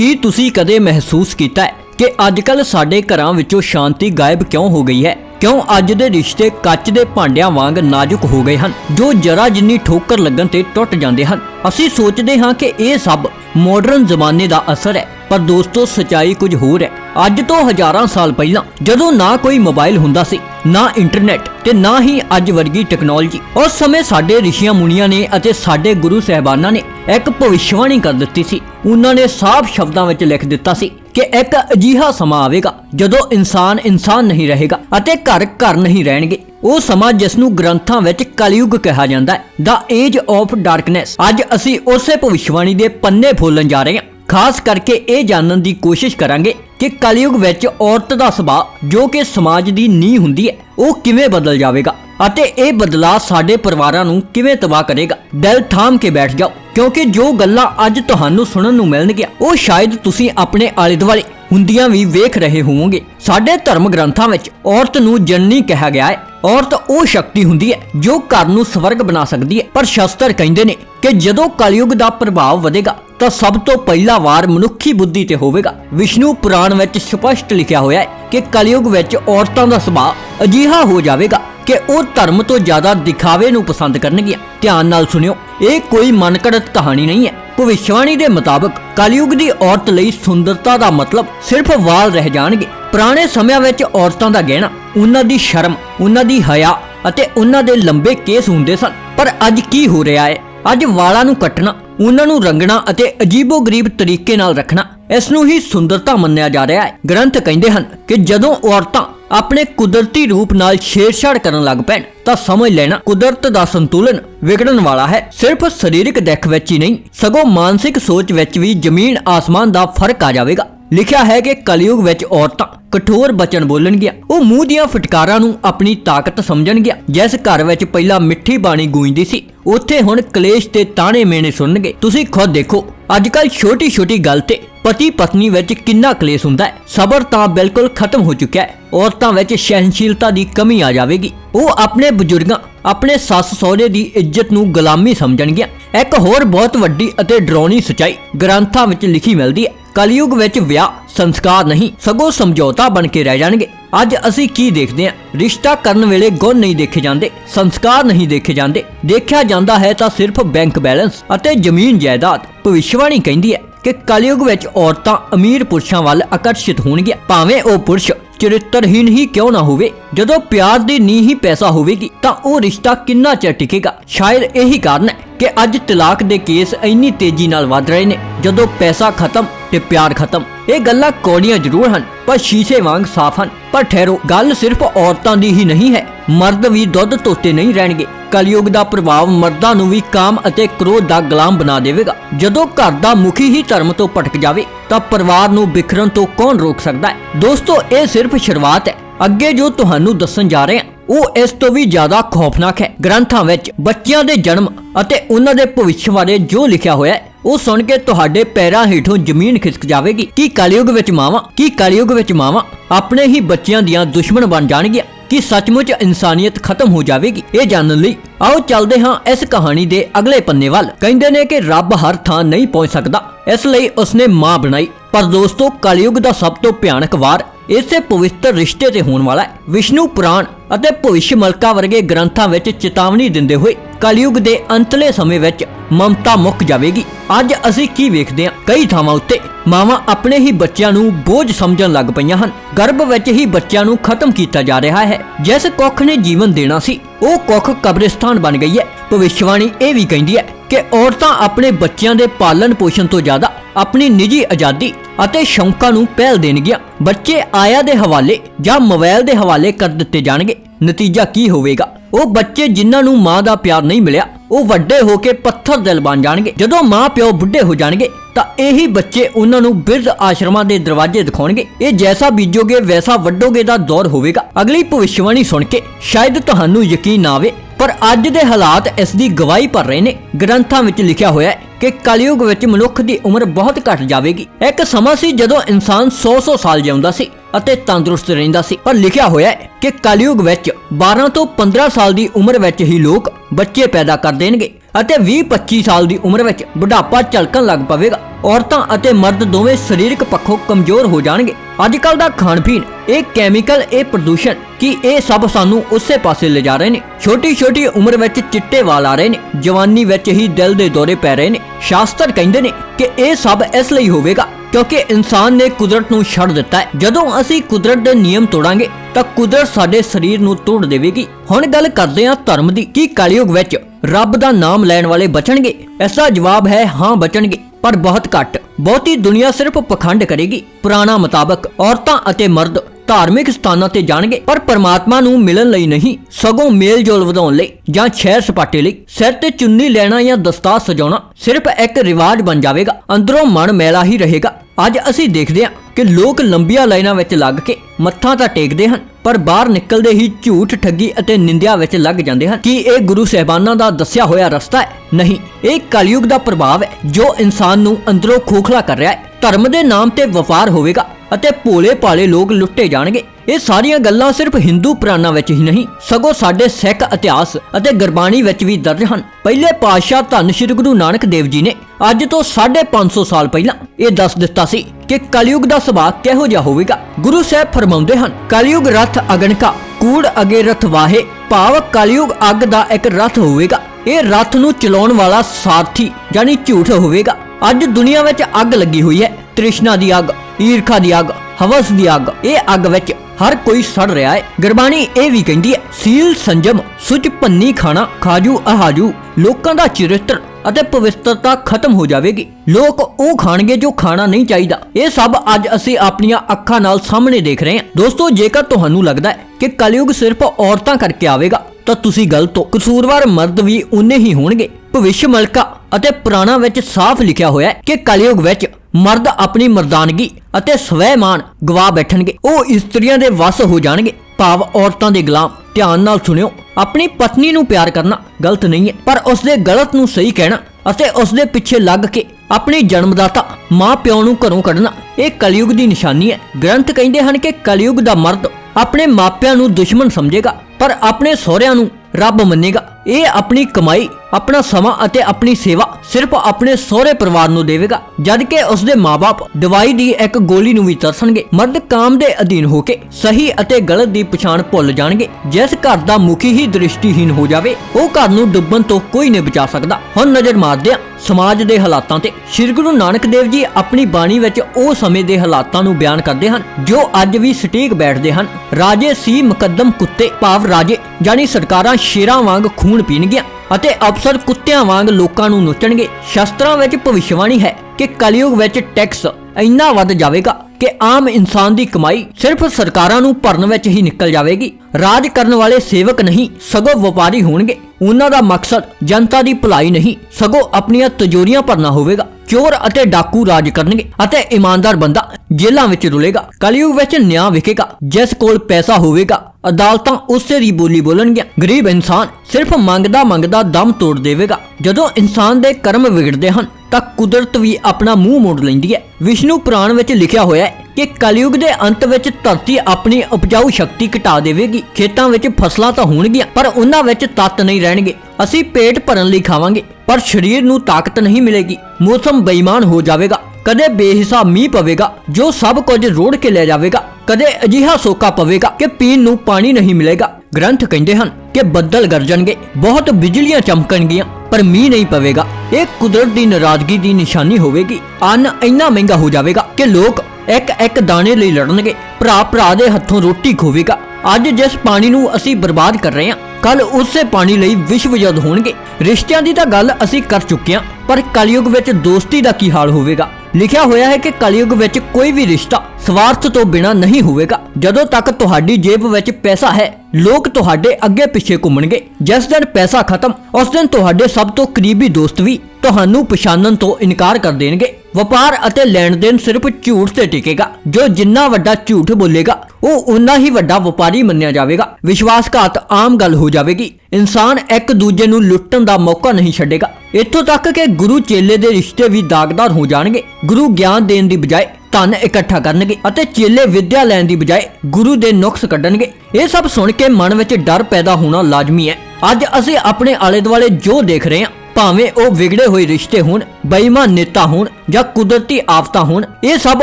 ਕੀ ਤੁਸੀਂ ਕਦੇ ਮਹਿਸੂਸ ਕੀਤਾ ਹੈ ਕਿ ਅੱਜਕੱਲ ਸਾਡੇ ਘਰਾਂ ਵਿੱਚੋਂ ਸ਼ਾਂਤੀ ਗਾਇਬ ਕਿਉਂ ਹੋ ਗਈ ਹੈ? ਕਿਉਂ ਅੱਜ ਦੇ ਰਿਸ਼ਤੇ ਕੱਚ ਦੇ ਭਾਂਡਿਆਂ ਵਾਂਗ ਨਾਜ਼ੁਕ ਹੋ ਗਏ ਹਨ, ਜੋ ਜਰਾ ਜਿੰਨੀ ਠੋਕਰ ਲੱਗਣ ਤੇ ਟੁੱਟ ਜਾਂਦੇ ਹਨ? ਅਸੀਂ ਸੋਚਦੇ ਹਾਂ ਕਿ ਇਹ ਸਭ ਮਾਡਰਨ ਜ਼ਮਾਨੇ ਦਾ ਅਸਰ ਹੈ, ਪਰ ਦੋਸਤੋ, ਸਚਾਈ ਕੁਝ ਹੋਰ ਹੈ। ਅੱਜ ਤੋਂ ਹਜ਼ਾਰਾਂ ਸਾਲ ਪਹਿਲਾਂ ਜਦੋਂ ਨਾ ਕੋਈ ਮੋਬਾਈਲ ਹੁੰਦਾ ਸੀ, ਨਾ ਇੰਟਰਨੈਟ ਤੇ ਨਾ ਹੀ ਅੱਜ ਵਰਗੀ ਟੈਕਨੋਲੋਜੀ, ਉਸ ਸਮੇਂ ਸਾਡੇ ਰਿਸ਼ੀਆਂ ਮੁਨੀਆਂ ਨੇ ਅਤੇ ਸਾਡੇ ਗੁਰੂ ਸਹਿਬਾਨਾਂ ਨੇ ਇੱਕ ਭਵਿੱਖਬਾਣੀ ਕਰ ਦਿੱਤੀ ਸੀ। ਉਹਨਾਂ ਨੇ ਸਾਫ਼ ਸ਼ਬਦਾਂ ਵਿੱਚ ਲਿਖ ਦਿੱਤਾ ਸੀ ਕਿ ਇੱਕ ਅਜੀਹਾ ਸਮਾਂ ਆਵੇਗਾ ਜਦੋਂ ਇਨਸਾਨ ਇਨਸਾਨ ਨਹੀਂ ਰਹੇਗਾ ਅਤੇ ਘਰ ਘਰ ਨਹੀਂ ਰਹਿਣਗੇ। ਉਹ ਸਮਾਂ ਜਿਸ ਨੂੰ ਗ੍ਰੰਥਾਂ ਵਿੱਚ ਕਲਯੁਗ ਕਿਹਾ ਜਾਂਦਾ ਹੈ ਦਾ ਏਜ ਆਫ ਡਾਰਕਨੈਸ ਅੱਜ ਅਸੀਂ ਉਸੇ ਭਵਿੱਖਬਾਣੀ ਦੇ ਪੰਨੇ ਫੋਲਣ ਜਾ ਰਹੇ ਹਾਂ। ਖਾਸ ਕਰਕੇ ਇਹ ਜਾਣਨ ਦੀ ਕੋਸ਼ਿਸ਼ ਕਰਾਂਗੇ ਕਿ ਕਲਯੁਗ ਵਿੱਚ ਔਰਤ ਦਾ ਸੁਭਾਅ ਜੋ ਕਿ ਸਮਾਜ ਦੀ ਨੀਂਹ ਹੁੰਦੀ ਹੈ, ਉਹ ਕਿਵੇਂ ਬਦਲ ਜਾਵੇਗਾ ਅਤੇ ਇਹ ਬਦਲਾਅ ਸਾਡੇ ਪਰਿਵਾਰਾਂ ਨੂੰ ਕਿਵੇਂ ਤਬਾਹ ਕਰੇਗਾ? ਦਿਲ ਥਾਮ ਕੇ ਬੈਠ ਜਾਓ, ਕਿਉਂਕਿ ਜੋ ਗੱਲਾਂ ਅੱਜ ਤੁਹਾਨੂੰ ਸੁਣਨ ਨੂੰ ਮਿਲਣਗੀਆਂ, ਉਹ ਸ਼ਾਇਦ ਤੁਸੀਂ ਆਪਣੇ ਆਲੇ ਦੁਆਲੇ ਹੁੰਦੀਆਂ ਵੀ ਵੇਖ ਰਹੇ ਹੋਵੋਗੇ। ਸਾਡੇ ਧਰਮ ਗ੍ਰੰਥਾਂ ਵਿੱਚ ਔਰਤ ਨੂੰ ਜਨਨੀ ਕਿਹਾ ਗਿਆ ਹੈ, ਔਰਤ ਉਹ ਸ਼ਕਤੀ ਹੁੰਦੀ ਹੈ ਜੋ ਘਰ ਨੂੰ ਸਵਰਗ ਬਣਾ ਸਕਦੀ ਹੈ। ਪਰ ਸ਼ਾਸਤਰ ਕਹਿੰਦੇ ਨੇ ਕਿ ਜਦੋਂ ਕਲਯੁਗ ਦਾ ਪ੍ਰਭਾਵ ਵਧੇਗਾ ਤਾਂ ਸਭ ਤੋਂ ਪਹਿਲਾ ਵਾਰ ਮਨੁੱਖੀ ਬੁੱਧੀ ਤੇ ਹੋਵੇਗਾ। ਵਿਸ਼ਨੂੰ ਪੁਰਾਣ ਵਿੱਚ ਸਪਸ਼ਟ ਲਿਖਿਆ ਹੋਇਆ ਹੈ ਕਿ ਕਲਯੁਗ ਵਿੱਚ ਔਰਤਾਂ ਦਾ ਸੁਭਾਅ ਅਜੀਹਾ ਹੋ ਜਾਵੇਗਾ ਕਿ ਉਹ ਧਰਮ ਤੋਂ ਜ਼ਿਆਦਾ ਦਿਖਾਵੇ ਨੂੰ ਪਸੰਦ ਕਰਨਗੀਆਂ। ਧਿਆਨ ਨਾਲ ਸੁਣਿਓ, ਇਹ ਕੋਈ ਮਨਕੜਤ ਕਹਾਣੀ ਨਹੀਂ ਹੈ। ਭਵਿੱਖਬਾਣੀ ਦੇ ਮੁਤਾਬਕ ਕਲਯੁਗ ਦੀ ਔਰਤ ਲਈ ਸੁੰਦਰਤਾ ਦਾ ਮਤਲਬ ਸਿਰਫ ਵਾਲ ਰਹਿ ਜਾਣਗੇ। ਪੁਰਾਣੇ ਸਮਿਆਂ ਵਿੱਚ ਔਰਤਾਂ ਦਾ ਗਹਿਣਾ, ਉਹਨਾਂ ਦੀ ਸ਼ਰਮ, ਉਹਨਾਂ ਦੀ ਹਯਾ ਅਤੇ ਉਹਨਾਂ ਦੇ ਲੰਬੇ ਕੇਸ ਹੁੰਦੇ ਸਨ। ਪਰ ਅੱਜ ਕੀ ਹੋ ਰਿਹਾ ਹੈ? ਅੱਜ ਵਾਲਾਂ ਨੂੰ ਕੱਟਣਾ ਉਹਨਾਂ ਨੂੰ ਰੰਗਣਾ ਅਤੇ ਅਜੀਬੋ-ਗਰੀਬ ਤਰੀਕੇ ਨਾਲ ਰੱਖਣਾ। ਇਸ ਨੂੰ ਹੀ ਸੁੰਦਰਤਾ ਮੰਨਿਆ ਜਾ ਰਿਹਾ ਹੈ। ਗ੍ਰੰਥ ਕਹਿੰਦੇ ਹਨ ਕਿ ਜਦੋਂ ਔਰਤਾਂ ਆਪਣੇ ਕੁਦਰਤੀ ਰੂਪ ਨਾਲ ਛੇੜਛਾੜ ਕਰਨ ਲੱਗ ਪੈਣ, ਤਾਂ ਸਮਝ ਲੈਣਾ ਕੁਦਰਤ ਦਾ ਸੰਤੁਲਨ ਵਿਗੜਨ ਵਾਲਾ ਹੈ। ਸਿਰਫ ਸਰੀਰਕ ਦਿੱਖ ਵਿੱਚ ਹੀ ਨਹੀਂ, ਸਗੋਂ ਮਾਨਸਿਕ ਸੋਚ ਵਿੱਚ ਵੀ ਜ਼ਮੀਨ ਆਸਮਾਨ ਦਾ ਫ਼ਰਕ ਆ ਜਾਵੇਗਾ। ਲਿਖਿਆ ਹੈ ਕਿ ਕਲਯੁਗ ਵਿੱਚ ਔਰਤਾਂ ਕਠੋਰ ਬਚਨ ਬੋਲਣਗੀਆਂ। ਉਹ ਮੂੰਹ ਦੀਆਂ ਫਟਕਾਰਾਂ ਨੂੰ ਆਪਣੀ ਤਾਕਤ ਸਮਝਣਗੀਆਂ। ਜਿਸ ਘਰ ਵਿੱਚ ਪਹਿਲਾਂ ਮਿੱਠੀ ਬਾਣੀ ਗੂੰਜਦੀ ਸੀ, ਉੱਥੇ ਹੁਣ ਕਲੇਸ਼ ਤੇ ਤਾਣੇ ਮੇਣੇ ਸੁਣਨਗੇ। ਤੁਸੀਂ ਖੁਦ ਦੇਖੋ ਅੱਜ ਕੱਲ ਛੋਟੀ ਛੋਟੀ ਗੱਲ ਤੇ ਪਤੀ ਪਤਨੀ ਵਿੱਚ ਕਿੰਨਾ ਕਲੇਸ਼ ਹੁੰਦਾ ਹੈ। ਸਬਰ ਤਾਂ ਬਿਲਕੁਲ ਖਤਮ ਹੋ ਚੁੱਕਿਆ ਹੈ। ਔਰਤਾਂ ਵਿੱਚ ਸਹਿਨਸ਼ੀਲਤਾ ਦੀ ਕਮੀ ਆ ਜਾਵੇਗੀ। ਉਹ ਆਪਣੇ ਬਜ਼ੁਰਗਾਂ, ਆਪਣੇ ਸੱਸ ਸਹੁਰੇ ਦੀ ਇੱਜ਼ਤ ਨੂੰ ਗੁਲਾਮੀ ਸਮਝਣਗੀਆਂ। ਇੱਕ ਹੋਰ ਬਹੁਤ ਵੱਡੀ ਅਤੇ ਡਰਾਉਣੀ ਸਚਾਈ ਗ੍ਰੰਥਾਂ ਵਿੱਚ ਲਿਖੀ ਮਿਲਦੀ ਹੈ। ਕਲਯੁਗ ਵਿੱਚ ਵਿਆਹ, ਸੰਸਕਾਰ ਨਹੀਂ, ਸਗੋਂ ਸਮਝੌਤਾ ਬਣ ਕੇ ਰਹਿ ਜਾਣਗੇ। ਅੱਜ ਅਸੀਂ ਕੀ ਦੇਖਦੇ ਹਾਂ? ਰਿਸ਼ਤਾ ਕਰਨ ਵੇਲੇ ਗੁਣ ਨਹੀਂ ਦੇਖੇ ਜਾਂਦੇ, ਸੰਸਕਾਰ ਨਹੀਂ ਦੇਖੇ ਜਾਂਦੇ। ਦੇਖਿਆ ਜਾਂਦਾ ਹੈ ਤਾਂ ਸਿਰਫ ਬੈਂਕ ਬੈਲੈਂਸ ਅਤੇ ਜ਼ਮੀਨ ਜਾਇਦਾਦ। ਭਵਿੱਖਬਾਣੀ ਕਹਿੰਦੀ ਹੈ ਕਿ ਕਲਯੁਗ ਵਿੱਚ ਔਰਤਾਂ, ਅਮੀਰ ਪੁਰਸ਼ਾਂ ਵੱਲ ਆਕਰਸ਼ਿਤ ਹੋਣਗੀਆਂ। ਭਾਵੇਂ ਉਹ ਪੁਰਸ਼ ਚਰਿੱਤਰਹੀਣ ਹੀ ਕਿਉਂ ਨਾ ਹੋਵੇ, ਜਦੋਂ ਪਿਆਰ ਦੀ ਨੀਂਹ ਹੀ ਪੈਸਾ ਹੋਵੇਗੀ, ਤਾਂ ਉਹ ਰਿਸ਼ਤਾ ਕਿੰਨਾ ਚਿਰ ਟਿਕੇਗਾ? ਸ਼ਾਇਦ ਇਹੀ ਕਾਰਨ ਹੈ ਕਿ ਅੱਜ ਤਲਾਕ ਦੇ ਕੇਸ ਇੰਨੀ ਤੇਜ਼ੀ ਨਾਲ ਵਧ ਰਹੇ ਨੇ, ਜਦੋਂ ਪੈਸਾ ਖਤਮ ਤੇ ਪਿਆਰ ਖਤਮ। ਇਹ ਗੱਲਾਂ ਕੌੜੀਆਂ ਜ਼ਰੂਰ ਹਨ, ਪਰ ਸ਼ੀਸ਼ੇ ਵਾਂਗ ਸਾਫ਼ ਹਨ। ਪਰ ਠਹਿਰੋ, ਗੱਲ ਸਿਰਫ ਔਰਤਾਂ ਦੀ ਹੀ ਨਹੀਂ ਹੈ। ਮਰਦ ਵੀ ਦੁੱਧ ਧੋਤੇ ਨਹੀਂ ਰਹਿਣਗੇ। ਕਲਯੁਗ ਦਾ ਪ੍ਰਭਾਵ ਮਰਦਾਂ ਨੂੰ ਵੀ ਕਾਮ ਅਤੇ ਕ੍ਰੋਧ ਦਾ ਗੁਲਾਮ ਬਣਾ ਦੇਵੇਗਾ। ਜਦੋਂ ਘਰ ਦਾ ਮੁਖੀ ਹੀ ਧਰਮ ਤੋਂ ਭਟਕ ਜਾਵੇ, ਤਾਂ ਪਰਿਵਾਰ ਨੂੰ ਬਿਖਰਨ ਤੋਂ ਕੌਣ ਰੋਕ ਸਕਦਾ ਹੈ? ਦੋਸਤੋ, ਇਹ ਸਿਰਫ ਸ਼ੁਰੂਆਤ ਹੈ। ਅੱਗੇ ਜੋ ਤੁਹਾਨੂੰ ਦੱਸਣ ਜਾ ਰਹੇ ਹਾਂ, ਉਹ ਇਸ ਤੋਂ ਵੀ ਜ਼ਿਆਦਾ ਖੌਫਨਾਕ ਹੈ। ਗ੍ਰੰਥਾਂ ਵਿੱਚ ਬੱਚਿਆਂ ਦੇ ਜਨਮ ਅਤੇ ਉਹਨਾਂ ਦੇ ਭਵਿੱਖ ਬਾਰੇ ਜੋ ਲਿਖਿਆ ਹੋਇਆ ਹੈ ਉਹ ਸੁਣ ਕੇ ਤੁਹਾਡੇ ਪੈਰਾਂ ਹੇਠੋਂ ਜ਼ਮੀਨ ਖਿਸਕ ਜਾਵੇਗੀ। ਕੀ ਕਲਯੁਗ ਵਿੱਚ ਮਾਵਾਂ, ਕੀ ਕਲਯੁਗ ਵਿੱਚ ਮਾਵਾਂ ਆਪਣੇ ਹੀ ਬੱਚਿਆਂ ਦੀਆਂ ਦੁਸ਼ਮਣ ਬਣ ਜਾਣਗੀਆਂ? ਕੀ ਸੱਚਮੁੱਚ ਇਨਸਾਨੀਅਤ ਖਤਮ ਹੋ ਜਾਵੇਗੀ? ਇਹ ਜਾਣਨ ਲਈ ਆਓ ਚੱਲਦੇ ਹਾਂ ਇਸ ਕਹਾਣੀ ਦੇ ਅਗਲੇ ਪੰਨੇ ਵੱਲ। ਕਹਿੰਦੇ ਨੇ ਕਿ ਰੱਬ ਹਰ ਥਾਂ ਨਹੀਂ ਪਹੁੰਚ ਸਕਦਾ। ਇਸ ਲਈ ਉਸਨੇ ਮਾਂ ਬਣਾਈ। ਪਰ ਦੋਸਤੋ, ਕਲਯੁਗ ਦਾ ਸਭ ਤੋਂ ਭਿਆਨਕ ਵਾਰ ਇਸੇ ਪਵਿੱਤਰ ਰਿਸ਼ਤੇ ਤੇ ਹੋਣ ਵਾਲਾ ਹੈ। ਵਿਸ਼ਨੂੰ ਪੁਰਾਣ ਅਤੇ ਭਵਿੱਖ ਮਲਕਾ ਵਰਗੇ ਗ੍ਰੰਥਾਂ ਵਿੱਚ ਚੇਤਾਵਨੀ ਦਿੰਦੇ ਹੋਏ ਕਲਯੁਗ ਦੇ ਅੰਤਲੇ ਸਮੇਂ ਵਿੱਚ ਮਮਤਾ ਮੁੱਕ ਜਾਵੇਗੀ। ਅੱਜ ਅਸੀਂ ਕੀ ਵੇਖਦੇ ਹਾਂ? ਕਈ ਥਾਵਾਂ ਉੱਤੇ ਮਾਵਾਂ ਆਪਣੇ ਹੀ ਬੱਚਿਆਂ ਨੂੰ ਬੋਝ ਸਮਝਣ ਲੱਗ ਪਈਆਂ ਹਨ। ਗਰਭ ਵਿੱਚ ਹੀ ਬੱਚਿਆਂ ਨੂੰ ਖਤਮ ਕੀਤਾ ਜਾ ਰਿਹਾ ਹੈ। ਜਿਸ ਕੁੱਖ ਨੇ ਜੀਵਨ ਦੇਣਾ ਸੀ, ਉਹ ਕੁੱਖ ਕਬਰਿਸਤਾਨ ਬਣ ਗਈ ਹੈ। ਭਵਿੱਖਬਾਣੀ ਇਹ ਵੀ ਕਹਿੰਦੀ ਹੈ ਕਿ ਔਰਤਾਂ ਆਪਣੇ ਬੱਚਿਆਂ ਦੇ ਪਾਲਣ ਪੋਸ਼ਣ ਤੋਂ ਜ਼ਿਆਦਾ ਆਪਣੀ ਨਿੱਜੀ ਆਜ਼ਾਦੀ ਅਤੇ ਸ਼ੌਂਕਾਂ ਨੂੰ ਪਹਿਲ ਦੇਣਗੀਆਂ। ਬੱਚੇ ਆਇਆ ਦੇ ਹਵਾਲੇ ਜਾਂ ਮੋਬਾਈਲ ਦੇ ਹਵਾਲੇ ਕਰ ਦਿੱਤੇ ਜਾਣਗੇ। ਨਤੀਜਾ ਕੀ ਹੋਵੇਗਾ? ਉਹ ਬੱਚੇ ਜਿਨ੍ਹਾਂ ਨੂੰ ਮਾਂ ਦਾ ਪਿਆਰ ਨਹੀਂ ਮਿਲਿਆ, ਉਹ ਵੱਡੇ ਹੋ ਕੇ ਪੱਥਰ ਦਿਲ ਬਣ ਜਾਣਗੇ। ਜਦੋਂ ਮਾਂ ਪਿਓ ਬੁੱਢੇ ਹੋ ਜਾਣਗੇ, ਤਾਂ ਇਹੀ ਬੱਚੇ ਉਹਨਾਂ ਨੂੰ ਬਿਰਧ ਆਸ਼ਰਮਾਂ ਦੇ ਦਰਵਾਜ਼ੇ ਦਿਖਾਉਣਗੇ। ਇਹ ਜੈਸਾ ਬੀਜੋਗੇ, ਵੈਸਾ ਵੱਡੋਗੇ ਦਾ ਦੌਰ ਹੋਵੇਗਾ। ਅਗਲੀ ਭਵਿੱਖਬਾਣੀ ਸੁਣ ਕੇ ਸ਼ਾਇਦ ਤੁਹਾਨੂੰ ਯਕੀਨ ਨਾ ਆਵੇ, ਪਰ ਅੱਜ ਦੇ ਹਾਲਾਤ ਇਸ ਦੀ ਗਵਾਹੀ ਭਰ ਰਹੇ ਨੇ। ਗ੍ਰੰਥਾਂ ਵਿੱਚ ਲਿਖਿਆ ਹੋਇਆ ਹੈ ਕਿ ਕਲਯੁਗ ਵਿੱਚ ਮਨੁੱਖ ਦੀ ਉਮਰ ਬਹੁਤ ਘਟ ਜਾਵੇਗੀ। ਇੱਕ ਸਮਾਂ ਸੀ ਜਦੋਂ ਇਨਸਾਨ 100-100 ਸਾਲ ਜਿਉਂਦਾ ਸੀ। ਅਤੇ ਤੰਦਰੁਸਤ ਰਹਿੰਦਾ ਸੀ। ਪਰ ਲਿਖਿਆ ਹੋਇਆ ਹੈ ਕਿ ਕਲਯੁਗ ਵਿੱਚ 12 ਤੋਂ 15 ਸਾਲ ਦੀ ਉਮਰ ਵਿੱਚ ਹੀ ਲੋਕ ਬੱਚੇ ਪੈਦਾ ਕਰ ਦੇਣਗੇ ਅਤੇ 20-25 ਸਾਲ ਦੀ ਉਮਰ ਵਿੱਚ ਬੁਢਾਪਾ ਝਲਕਣ ਲੱਗ ਪਵੇਗਾ। ਔਰਤਾਂ ਅਤੇ ਮਰਦ ਦੋਵੇਂ ਸਰੀਰਕ ਪੱਖੋਂ ਕਮਜ਼ੋਰ ਹੋ ਜਾਣਗੇ। ਅੱਜ ਕੱਲ ਦਾ ਖਾਣ ਪੀਣ ਇਹ ਕੈਮੀਕਲ ਇਹ ਪ੍ਰਦੂਸ਼ਣ ਕਿ ਇਹ ਸਭ ਸਾਨੂੰ ਉਸੇ ਪਾਸੇ ਲੈ ਜਾ ਰਹੇ ਨੇ। ਛੋਟੀ ਛੋਟੀ ਉਮਰ ਵਿੱਚ ਚਿੱਟੇ ਵਾਲ ਆ ਰਹੇ ਨੇ, ਜਵਾਨੀ ਵਿੱਚ ਹੀ ਦਿਲ ਦੇ ਦੌਰੇ ਪੈ ਰਹੇ ਨੇ। ਸ਼ਾਸਤਰ ਕਹਿੰਦੇ ਨੇ ਕਿ ਇਹ ਸਭ ਇਸ ਲਈ ਹੋਵੇਗਾ ਕਿਉਂਕਿ ਇਨਸਾਨ ਨੇ ਕੁਦਰਤ ਨੂੰ ਛੱਡ ਦਿੱਤਾ ਜਦੋਂ ਅਸੀਂ ਕੁਦਰਤ ਦੇ ਨਿਯਮ ਤੋੜਾਂਗੇ, ਤਾਂ ਕੁਦਰਤ ਸਾਡੇ ਸਰੀਰ ਨੂੰ ਤੋੜ ਦੇਵੇਗੀ। ਹੁਣ ਗੱਲ ਕਰਦੇ ਹਾਂ ਧਰਮ ਦੀ। ਕੀ ਕਲਯੁਗ ਵਿੱਚ ਰੱਬ ਦਾ ਨਾਮ ਲੈਣ ਵਾਲੇ ਬਚਣਗੇ? ਇਸ ਦਾ ਜਵਾਬ ਹੈ, ਹਾਂ, ਬਚਣਗੇ। ਪਰ ਬਹੁਤ ਘੱਟ। ਬਹੁਤੀ ਦੁਨੀਆ ਸਿਰਫ ਪਖੰਡ ਕਰੇਗੀ। ਪੁਰਾਣਾ ਮੁਤਾਬਕ ਔਰਤਾਂ ਅਤੇ ਮਰਦ ਧਾਰਮਿਕ ਸਥਾਨਾਂ ਤੇ ਜਾਣਗੇ, ਪਰ ਪਰਮਾਤਮਾ ਨੂੰ ਮਿਲਣ ਲਈ ਨਹੀਂ, ਸਗੋਂ ਮੇਲ ਜੋਲ ਵਧਾਉਣ ਲਈ ਜਾਂ ਛੇਰ ਸਪਾਟੇ ਲਈ। ਸਿਰ ਤੇ ਚੁੰਨੀ ਲੈਣਾ ਜਾਂ ਦਸਤਾਰ ਸਜਾਉਣਾ ਸਿਰਫ ਇੱਕ ਰਿਵਾਜ ਬਣ ਜਾਵੇਗਾ, ਅੰਦਰੋਂ ਮਨ ਮੈਲਾ ਹੀ ਰਹੇਗਾ। ਅੱਜ ਅਸੀਂ ਦੇਖਦੇ ਹਾਂ ਕਿ ਲੋਕ ਲੰਬੀਆਂ ਲਾਈਨਾਂ ਵਿੱਚ ਲੱਗ ਕੇ ਮੱਥਾ ਤਾਂ ਟੇਕਦੇ ਹਨ, ਪਰ ਬਾਹਰ ਨਿਕਲਦੇ ਹੀ ਝੂਠ ਠੱਗੀ ਅਤੇ ਨਿੰਦਿਆ ਵਿੱਚ ਲੱਗ ਜਾਂਦੇ ਹਨ। ਕੀ ਇਹ ਗੁਰੂ ਸਹਿਬਾਨਾਂ ਦਾ ਦੱਸਿਆ ਹੋਇਆ ਰਸਤਾ ਹੈ? ਨਹੀਂ, ਇਹ ਕਲਯੁਗ ਦਾ ਪ੍ਰਭਾਵ ਹੈ, ਜੋ ਇਨਸਾਨ ਨੂੰ ਅੰਦਰੋਂ ਖੋਖਲਾ ਕਰ ਰਿਹਾ ਹੈ। ਧਰਮ ਦੇ ਨਾਮ ਤੇ ਵਪਾਰ ਹੋਵੇਗਾ। ਅਤੇ ਭੋਲੇ ਭਾਲੇ ਲੋਕ ਲੁੱਟੇ ਜਾਣਗੇ। ਇਹ ਸਾਰੀਆਂ ਗੱਲਾਂ ਸਿਰਫ ਹਿੰਦੂ ਪੁਰਾਣਾਂ ਵਿੱਚ ਹੀ ਨਹੀਂ, ਸਗੋਂ ਸਾਡੇ ਸਿੱਖ ਇਤਿਹਾਸ ਅਤੇ ਗੁਰਬਾਣੀ ਵਿੱਚ ਵੀ ਦਰਜ ਹਨ। ਪਹਿਲੇ ਪਾਤਸ਼ਾਹ ਧੰਨ ਸ਼੍ਰੀ ਗੁਰੂ ਨਾਨਕ ਦੇਵ ਜੀ ਨੇ ਅੱਜ ਤੋਂ 550 ਸਾਲ ਪਹਿਲਾਂ ਇਹ ਦੱਸ ਦਿੱਤਾ ਸੀ ਕਿ ਕਲਯੁਗ ਦਾ ਸੁਭਾਅ ਕਿਹੋ ਜਿਹਾ ਹੋਵੇਗਾ। ਗੁਰੂ ਸਾਹਿਬ ਫਰਮਾਉਂਦੇ ਹਨ, ਕਲਯੁਗ ਰਥ ਅਗਣਕਾ, ਕੂੜ ਅਗੇ ਰਥ ਵਾਹੇ, ਭਾਵ ਕਲਯੁਗ ਅੱਗ ਦਾ ਇੱਕ ਰਥ ਹੋਵੇਗਾ। ਇਹ ਰਥ ਨੂੰ ਚਲਾਉਣ ਵਾਲਾ ਸਾਰਥੀ, ਯਾਨੀ ਝੂਠ ਹੋਵੇਗਾ। ਅੱਜ ਦੁਨੀਆ ਵਿੱਚ ਅੱਗ ਲੱਗੀ ਹੋਈ ਹੈ, ਤ੍ਰਿਸ਼ਨਾ ਦੀ ਅੱਗ। ਈਰਖਾ ਦੀ ਅੱਗ, ਹਵਸ ਦੀ ਅੱਗ, ਇਹ ਅੱਗ ਵਿੱਚ ਹਰ ਕੋਈ ਸੜ ਰਿਹਾ ਹੈ। ਗੁਰਬਾਣੀ ਇਹ ਵੀ ਕਹਿੰਦੀ ਹੈ, ਸੀਲ ਸੰਜਮ, ਸੁਚ ਪੰਨੀ ਖਾਣਾ, ਖਾਜੂ ਅਹਾਜੂ, ਲੋਕਾਂ ਦਾ ਚਰਿੱਤਰ ਅਤੇ ਪਵਿੱਤਰਤਾ ਖਤਮ ਹੋ ਜਾਵੇਗੀ। ਲੋਕ ਉਹ ਖਾਣਗੇ ਜੋ ਖਾਣਾ ਨਹੀਂ ਚਾਹੀਦਾ। ਇਹ ਸਭ ਅੱਜ ਅਸੀਂ ਆਪਣੀਆਂ ਅੱਖਾਂ ਨਾਲ ਸਾਹਮਣੇ ਦੇਖ ਰਹੇ ਹਾਂ। ਦੋਸਤੋ, ਜੇਕਰ ਤੁਹਾਨੂੰ ਲੱਗਦਾ ਹੈ ਕਿ ਕਲਯੁਗ ਸਿਰਫ ਔਰਤਾਂ ਕਰਕੇ ਆਵੇਗਾ, ਤਾਂ ਤੁਸੀਂ ਗਲਤ ਹੋ। ਕਸੂਰਵਾਰ ਮਰਦ ਵੀ ਉਨੇ ਹੀ ਹੋਣਗੇ। ਭਵਿੱਖ ਮਲਕਾ ਅਤੇ ਪੁਰਾਣਾ ਵਿੱਚ ਸਾਫ਼ ਲਿਖਿਆ ਹੋਇਆ ਹੈ ਕਿ ਕਲਯੁਗ ਵਿੱਚ ਮਰਦ ਆਪਣੀ ਮਰਦਾਨਗੀ ਅਤੇ ਸਵੈਮਾਨ ਗਵਾ ਬੈਠਣਗੇ। ਉਹ ਇਸਤਰੀਆਂ ਦੇ ਵਸ ਹੋ ਜਾਣਗੇ। ਭਾਵ ਔਰਤਾਂ ਦੇ ਗੁਲਾਮ। ਧਿਆਨ ਨਾਲ ਸੁਣਿਓ। ਆਪਣੀ ਪਤਨੀ ਨੂੰ ਪਿਆਰ ਕਰਨਾ ਗਲਤ ਨਹੀਂ ਹੈ। ਪਰ ਉਸ ਦੇ ਗਲਤ ਨੂੰ ਸਹੀ ਕਹਿਣਾ ਅਤੇ ਉਸ ਦੇ ਪਿੱਛੇ ਲੱਗ ਕੇ ਆਪਣੀ ਜਨਮਦਾਤਾ ਮਾਂ ਨੂੰ ਘਰੋਂ ਕੱਢਣਾ, ਇਹ ਕਲਯੁਗ ਦੀ ਨਿਸ਼ਾਨੀ ਹੈ। ਗ੍ਰੰਥ ਕਹਿੰਦੇ ਹਨ ਕਿ ਕਲਯੁਗ ਦਾ ਮਰਦ ਆਪਣੇ ਮਾਪਿਆਂ ਨੂੰ ਦੁਸ਼ਮਣ ਸਮਝੇਗਾ, ਪਰ ਆਪਣੇ ਸਹੁਰਿਆਂ ਨੂੰ ਰੱਬ ਮੰਨੇਗਾ। ਇਹ ਆਪਣੀ ਕਮਾਈ, ਆਪਣਾ ਸਮਾਂ ਅਤੇ ਆਪਣੀ ਸੇਵਾ ਸਿਰਫ ਆਪਣੇ ਸਹੁਰੇ ਪਰਿਵਾਰ ਨੂੰ ਦੇਵੇਗਾ, ਜਦ ਕਿ ਉਸ ਦੇ ਮਾਪੇ ਦਵਾਈ ਦੀ ਇੱਕ ਗੋਲੀ ਨੂੰ ਵੀ ਤਰਸਣਗੇ। ਮਰਦ ਕਾਮ ਦੇ ਅਧੀਨ ਹੋ ਕੇ ਸਹੀ ਅਤੇ ਗਲਤ ਦੀ ਪਛਾਣ ਭੁੱਲ ਜਾਣਗੇ। ਜਿਸ ਘਰ ਦਾ ਮੁਖੀ ਹੀ ਦ੍ਰਿਸ਼ਟੀਹੀਨ ਹੋ ਜਾਵੇ, ਉਹ ਘਰ ਨੂੰ ਡੁੱਬਣ ਤੋਂ ਕੋਈ ਨਹੀਂ ਬਚਾ ਸਕਦਾ। ਹੁਣ ਨਜ਼ਰ ਮਾਰਦੇ ਹਾਂ ਸਮਾਜ ਦੇ ਹਾਲਾਤਾਂ ਤੇ ਸ੍ਰੀ ਗੁਰੂ ਨਾਨਕ ਦੇਵ ਜੀ ਆਪਣੀ ਬਾਣੀ ਵਿੱਚ ਉਹ ਸਮੇਂ ਦੇ ਹਾਲਾਤਾਂ ਨੂੰ ਬਿਆਨ ਕਰਦੇ ਹਨ, ਜੋ ਅੱਜ ਵੀ ਸਟੀਕ ਬੈਠਦੇ ਹਨ। ਰਾਜੇ ਸੀ ਮੁਕੱਦਮ ਕੁੱਤੇ, ਭਾਵ ਰਾਜੇ ਜਾਨੀ ਸਰਕਾਰਾਂ ਸ਼ੇਰਾਂ ਵਾਂਗ ਖੂਨ ਪੀਣਗੀਆਂ ਅਤੇ ਅਫਸਰ ਕੁੱਤਿਆਂ ਵਾਂਗ ਲੋਕਾਂ ਨੂੰ ਨੋਚਣਗੇ। ਸ਼ਸਤਰਾਂ ਵਿੱਚ ਭਵਿਸ਼ਵਾਣੀ ਹੈ ਕਿ ਕਲਯੁਗ ਵਿੱਚ ਟੈਕਸ ਇੰਨਾ ਵੱਧ ਜਾਵੇਗਾ ਕਿ ਆਮ ਇਨਸਾਨ ਦੀ ਕਮਾਈ ਸਿਰਫ ਸਰਕਾਰਾਂ ਨੂੰ ਭਰਨ ਵਿੱਚ ਹੀ ਨਿਕਲ ਜਾਵੇਗੀ। ਰਾਜ ਕਰਨ ਵਾਲੇ ਸੇਵਕ ਨਹੀਂ, ਸਗੋਂ ਵਪਾਰੀ ਹੋਣਗੇ। ਉਹਨਾਂ ਦਾ ਮਕਸਦ ਜਨਤਾ ਦੀ ਭਲਾਈ ਨਹੀਂ, ਸਗੋਂ ਆਪਣੀਆਂ ਤਜੋਰੀਆਂ ਭਰਨਾ ਹੋਵੇਗਾ। ਚੋਰ ਅਤੇ ਡਾਕੂ ਰਾਜ ਕਰਨਗੇ ਅਤੇ ਇਮਾਨਦਾਰ ਬੰਦਾ ਜੇਲ੍ਹਾਂ ਵਿੱਚ ਰੁਲੇਗਾ। ਕਲਯੁਗ ਵਿੱਚ ਨਿਆਂ ਵਿਕੇਗਾ, ਜਿਸ ਕੋਲ ਪੈਸਾ ਹੋਵੇਗਾ, ਅਦਾਲਤਾਂ ਉਸੇ ਦੀ ਬੋਲੀ ਬੋਲਣਗੀਆਂ। ਗਰੀਬ ਇਨਸਾਨ ਸਿਰਫ ਮੰਗਦਾ ਮੰਗਦਾ ਦਮ ਤੋੜ ਦੇਵੇਗਾ। ਜਦੋਂ ਇਨਸਾਨ ਦੇ ਕਰਮ ਵਿਗੜਦੇ ਹਨ ਤਾਂ ਕੁਦਰਤ ਵੀ ਆਪਣਾ ਮੂੰਹ ਮੋੜ ਲੈਂਦੀ ਹੈ। ਵਿਸ਼ਨੂੰ ਪੁਰਾਣ ਵਿੱਚ ਲਿਖਿਆ ਹੋਇਆ ਹੈ ਕਿ ਕਲਯੁਗ ਦੇ ਅੰਤ ਵਿੱਚ ਧਰਤੀ ਆਪਣੀ ਉਪਜਾਊ ਸ਼ਕਤੀ ਘਟਾ ਦੇਵੇਗੀ। ਖੇਤਾਂ ਵਿੱਚ ਫਸਲਾਂ ਤਾਂ ਹੋਣਗੀਆਂ, ਪਰ ਉਹਨਾਂ ਵਿੱਚ ਤੱਤ ਨਹੀਂ ਰਹਿਣਗੇ। ਅਸੀਂ ਪੇਟ ਭਰਨ ਲਈ ਖਾਵਾਂਗੇ, ਪਰ ਸਰੀਰ ਨੂੰ ਤਾਕਤ ਨਹੀਂ ਮਿਲੇਗੀ। ਮੌਸਮ ਬੇਈਮਾਨ ਹੋ ਜਾਵੇਗਾ, ਕਦੇ ਬੇਹਿਸਾਬ ਮੀਂਹ ਪਵੇਗਾ, ਜੋ ਸਭ ਕੁਝ ਰੋੜ ਕੇ ਲੈ ਜਾਵੇਗਾ, ਕਦੇ ਅਜਿਹਾ ਸੋਕਾ ਪਵੇਗਾ ਕਿ ਪੀਣ ਨੂੰ ਪਾਣੀ ਨਹੀਂ ਮਿਲੇਗਾ। ਗ੍ਰੰਥ ਕਹਿੰਦੇ ਹਨ ਕਿ ਬੱਦਲ ਗਰਜਣਗੇ, ਬਹੁਤ ਬਿਜਲੀਆਂ ਚਮਕਣਗੀਆਂ। ਪਰ ਮੀਂਹ ਨਹੀਂ ਪਵੇਗਾ। ਇਹ ਕੁਦਰਤ ਦੀ ਨਾਰਾਜ਼ਗੀ ਦੀ ਨਿਸ਼ਾਨੀ ਹੋਵੇਗੀ। ਅੰਨ ਇੰਨਾ ਮਹਿੰਗਾ ਹੋ ਜਾਵੇਗਾ ਕਿ ਲੋਕ ਇੱਕ ਇੱਕ ਦਾਣੇ ਲਈ ਲੜਨਗੇ। ਭਰਾ ਭਰਾ ਦੇ ਹੱਥੋਂ ਰੋਟੀ ਖੋਵੇਗਾ। ਅੱਜ ਜਿਸ ਪਾਣੀ ਨੂੰ ਅਸੀਂ ਬਰਬਾਦ ਕਰ ਰਹੇ ਹਾਂ ਕੱਲ ਉਸੇ ਪਾਣੀ ਲਈ ਵਿਸ਼ਵ ਯੁੱਧ ਹੋਣਗੇ। ਰਿਸ਼ਤਿਆਂ ਦੀ ਤਾਂ ਗੱਲ ਅਸੀਂ ਕਰ ਚੁੱਕੇ ਹਾਂ, ਪਰ ਕਲਯੁਗ ਵਿੱਚ ਦੋਸਤੀ ਦਾ ਕੀ ਹਾਲ ਹੋਵੇਗਾ? ਲਿਖਿਆ ਹੋਇਆ ਹੈ ਕਿ ਕਲਯੁਗ ਵਿੱਚ ਕੋਈ ਵੀ ਰਿਸ਼ਤਾ ਸਵਾਰਥ ਤੋਂ ਬਿਨਾ ਨਹੀਂ ਹੋਵੇਗਾ। ਜਦੋਂ ਤੱਕ ਤੁਹਾਡੀ ਜੇਬ ਵਿੱਚ ਪੈਸਾ ਹੈ, ਲੋਕ ਤੁਹਾਡੇ ਅੱਗੇ ਪਿੱਛੇ ਘੁੰਮਣਗੇ। ਜਿਸ ਦਿਨ ਪੈਸਾ ਖਤਮ, ਉਸ ਦਿਨ ਤੁਹਾਡੇ ਸਭ ਤੋਂ ਕਰੀਬੀ ਦੋਸਤ ਵੀ ਤੁਹਾਨੂੰ ਪਛਾਣਨ ਤੋਂ ਇਨਕਾਰ ਕਰ ਦੇਣਗੇ। ਵਪਾਰ ਅਤੇ ਲੈਣ ਦੇਣ ਸਿਰਫ ਝੂਠ ਤੇ ਟਿਕੇਗਾ। ਜੋ ਜਿੰਨਾ ਵੱਡਾ ਝੂਠ ਬੋਲੇਗਾ, ਉਹ ਉਨਾ ਹੀ ਵੱਡਾ ਵਪਾਰੀ ਮੰਨਿਆ ਜਾਵੇਗਾ। ਵਿਸ਼ਵਾਸਘਾਤ ਆਮ ਗੱਲ ਹੋ ਜਾਵੇਗੀ। ਇਨਸਾਨ ਇੱਕ ਦੂਜੇ ਨੂੰ ਲੁੱਟਣ ਦਾ ਮੌਕਾ ਨਹੀਂ ਛੱਡੇਗਾ। ਇੱਥੋਂ ਤੱਕ ਕਿ ਗੁਰੂ ਚੇਲੇ ਦੇ ਰਿਸ਼ਤੇ ਵੀ ਦਾਗਦਾਰ ਹੋ ਜਾਣਗੇ। ਗੁਰੂ ਗਿਆਨ ਦੇਣ ਦੀ ਬਜਾਏ ਧਨ ਇਕੱਠਾ ਕਰਨਗੇ ਅਤੇ ਚੇਲੇ ਵਿੱਦਿਆ ਲੈਣ ਦੀ ਬਜਾਏ ਗੁਰੂ ਦੇ ਨੁਕਸ ਕੱਢਣਗੇ। ਇਹ ਸਭ ਸੁਣ ਕੇ ਮਨ ਵਿੱਚ ਡਰ ਪੈਦਾ ਹੋਣਾ ਲਾਜ਼ਮੀ ਹੈ। ਅੱਜ ਅਸੀਂ ਆਪਣੇ ਆਲੇ ਦੁਆਲੇ ਜੋ ਦੇਖ ਰਹੇ ਹਾਂ, ਭਾਵੇਂ ਉਹ ਵਿਗੜੇ ਹੋਏ ਰਿਸ਼ਤੇ ਹੋਣ, ਬੇਈਮਾਨ ਨੇਤਾ ਹੋਣ ਜਾਂ ਕੁਦਰਤੀ ਆਫਤਾਂ ਹੋਣ, ਇਹ ਸਭ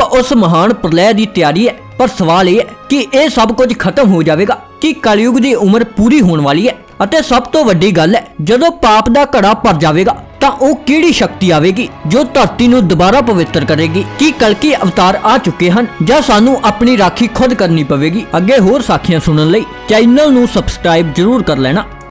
ਉਸ ਮਹਾਨ ਪ੍ਰਲੈ ਦੀ ਤਿਆਰੀ ਹੈ। ਪਰ ਸਵਾਲ ਇਹ ਹੈ ਕਿ ਇਹ ਸਭ ਕੁਝ ਖਤਮ ਹੋ ਜਾਵੇਗਾ ਕਿ ਕਲਯੁਗ ਦੀ ਉਮਰ ਪੂਰੀ ਹੋਣ ਵਾਲੀ ਹੈ ਅਤੇ ਸਭ ਤੋਂ ਵੱਡੀ ਗੱਲ ਹੈ, ਜਦੋਂ ਪਾਪ ਦਾ ਘੜਾ ਭਰ ਜਾਵੇਗਾ ਤਾਂ ਉਹ ਕਿਹੜੀ ਸ਼ਕਤੀ ਆਵੇਗੀ ਜੋ ਧਰਤੀ ਨੂੰ ਦੁਬਾਰਾ ਪਵਿੱਤਰ ਕਰੇਗੀ? ਕੀ ਕਲਕੀ ਅਵਤਾਰ ਆ ਚੁੱਕੇ ਹਨ ਜਾਂ ਸਾਨੂੰ ਆਪਣੀ ਰਾਖੀ ਖੁਦ ਕਰਨੀ ਪਵੇਗੀ? ਅੱਗੇ ਹੋਰ ਸਾਖੀਆਂ ਸੁਣਨ ਲਈ ਚੈਨਲ ਨੂੰ ਸਬਸਕ੍ਰਾਈਬ ਜ਼ਰੂਰ ਕਰ ਲੈਣਾ।